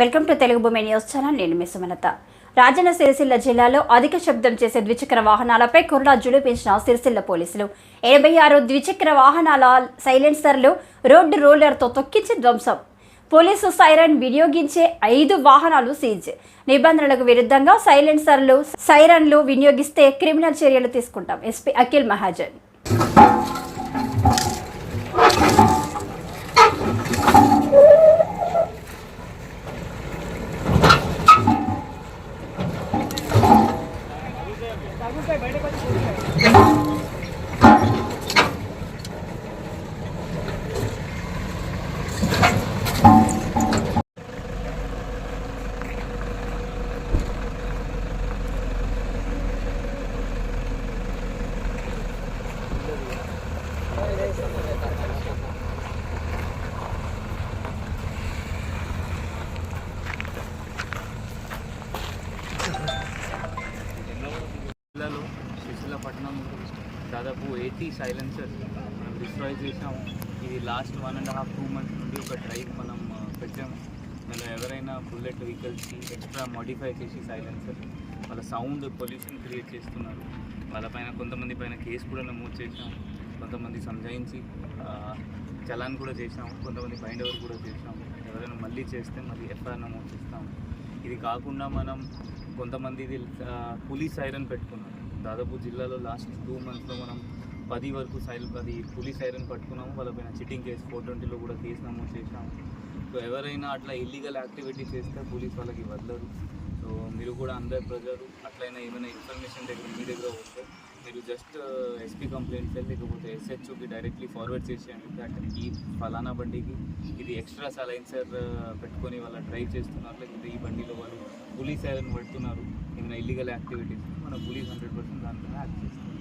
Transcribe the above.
Welcome to Telugu భూమి news channel. నేను మీ సుమనత రాజన్న సిరిసిల్ల జిల్లాలో అధిక శబ్దం చేసే ద్విచక్ర వాహనాలపై కుర్రా జుడిపించిన సిరిసిల్ల పోలీసులు. ఎనభై ఆరు ద్విచక్ర వాహనాల సైలెన్సర్లు రోడ్డు రోలర్తో తొక్కించి ధ్వంసం. పోలీసు సైరన్ వినియోగించే ఐదు వాహనాలు సీజ్. నిబంధనలకు విరుద్ధంగా సైలెన్సర్లు సైరన్లు వినియోగిస్తే క్రిమినల్ చర్యలు తీసుకుంటాం. ఎస్పీ అఖిల్ మహాజన్. జిల్లాలో దాదాపు ఎయిటీ సైలెన్సర్స్ మనం డిస్ట్రాయ్ చేసాము ఇది last one and half two months నుండి ఒక డ్రైవ్ మనం పెట్టాము దానిలో ఎవరైనా బుల్లెట్ వెహికల్స్కి ఎక్స్ట్రా మోడిఫై చేసి సైలెన్సర్ వాళ్ళ సౌండ్ పొల్యూషన్ క్రియేట్ చేస్తున్నారు. వాళ్ళపైన కొంతమంది పైన కేసు కూడా నమోదు చేసాం కొంతమంది సంజాయించి చలాన్ కూడా చేసాము కొంతమంది బైండ్ ఓవర్ కూడా చేసాము ఎవరైనా మళ్ళీ చేస్తే మళ్ళీ ఎఫ్ఐఆర్ నమోదు చేస్తాము ఇది కాకుండా మనం కొంతమంది ఇది పోలీస్ సైరన్ పెట్టుకున్నాం. దాదాపు జిల్లాలో లాస్ట్ టూ మంత్స్లో మనం పది వరకు సైల్ పది పులి సైరన్ పట్టుకున్నాము. వాళ్ళపైన చిట్టింగ్ కేసు ఫోర్ ట్వంటీలో కూడా కేసు నమోదు చేసాము సో ఎవరైనా అట్లా ఇల్లీగల్ యాక్టివిటీ చేస్తే పోలీస్ వాళ్ళకి వదలరు. సో మీరు కూడా అందరు ప్రజలు అట్లయినా ఏమైనా ఇన్ఫర్మేషన్ దగ్గర మీ దగ్గర మీరు జస్ట్ ఎస్పీ కంప్లైంట్స్ లేకపోతే ఎస్హెచ్ఓకి డైరెక్ట్లీ ఫార్వర్డ్ చేసేయండి. అంటే ఈ ఫలానా బండికి ఇది ఎక్స్ట్రా సలైన్సర్ uh, పెట్టుకొని వాళ్ళ డ్రైవ్ చేస్తున్నారు. లేకపోతే ఈ బండిలో వాళ్ళు పులీస్ ఐరన్ పడుతున్నారు ఏమైనా ఇల్లీగల్ యాక్టివిటీస్ మన పులీస్ హండ్రెడ్ పర్సెంట్ దానిపైన యాక్ట్ చేస్తారు